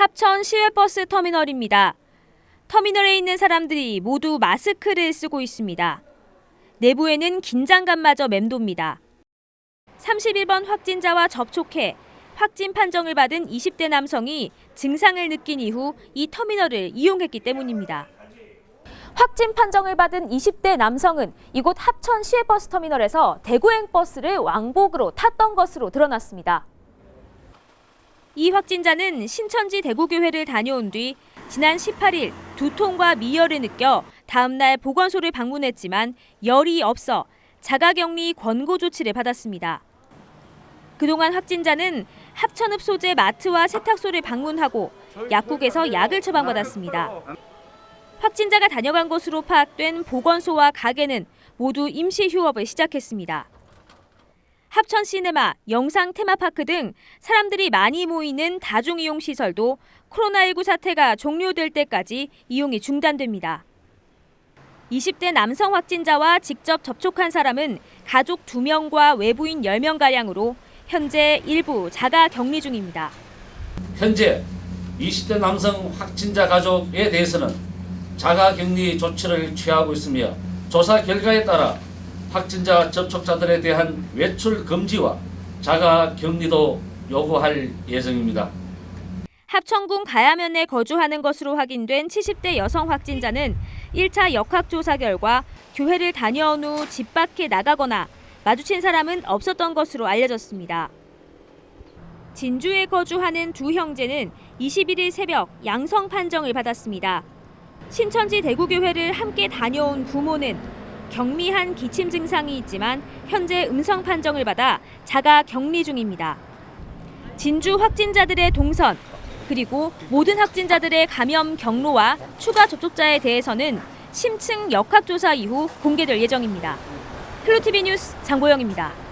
합천 시외버스 터미널입니다. 터미널에 있는 사람들이 모두 마스크를 쓰고 있습니다. 내부에는 긴장감마저 맴돕니다. 31번 확진자와 접촉해 확진 판정을 받은 20대 남성이 증상을 느낀 이후 이 터미널을 이용했기 때문입니다. 확진 판정을 받은 20대 남성은 이곳 합천 시외버스 터미널에서 대구행 버스를 왕복으로 탔던 것으로 드러났습니다. 이 확진자는 신천지 대구교회를 다녀온 뒤 지난 18일 두통과 미열을 느껴 다음날 보건소를 방문했지만 열이 없어 자가격리 권고 조치를 받았습니다. 그동안 확진자는 합천읍 소재 마트와 세탁소를 방문하고 약국에서 약을 처방받았습니다. 확진자가 다녀간 곳으로 파악된 보건소와 가게는 모두 임시 휴업을 시작했습니다. 합천 시네마, 영상 테마파크 등 사람들이 많이 모이는 다중이용 시설도 코로나19 사태가 종료될 때까지 이용이 중단됩니다. 20대 남성 확진자와 직접 접촉한 사람은 가족 2명과 외부인 10명가량으로 현재 일부 자가 격리 중입니다. 현재 20대 남성 확진자 가족에 대해서는 자가 격리 조치를 취하고 있으며 조사 결과에 따라 확진자 접촉자들에 대한 외출 금지와 자가 격리도 요구할 예정입니다. 합천군 가야면에 거주하는 것으로 확인된 70대 여성 확진자는 1차 역학조사 결과 교회를 다녀온 후 집 밖에 나가거나 마주친 사람은 없었던 것으로 알려졌습니다. 진주에 거주하는 두 형제는 21일 새벽 양성 판정을 받았습니다. 신천지 대구교회를 함께 다녀온 부모는 경미한 기침 증상이 있지만 현재 음성 판정을 받아 자가 격리 중입니다. 진주 확진자들의 동선 그리고 모든 확진자들의 감염 경로와 추가 접촉자에 대해서는 심층 역학조사 이후 공개될 예정입니다. 플루티비 뉴스 장보영입니다.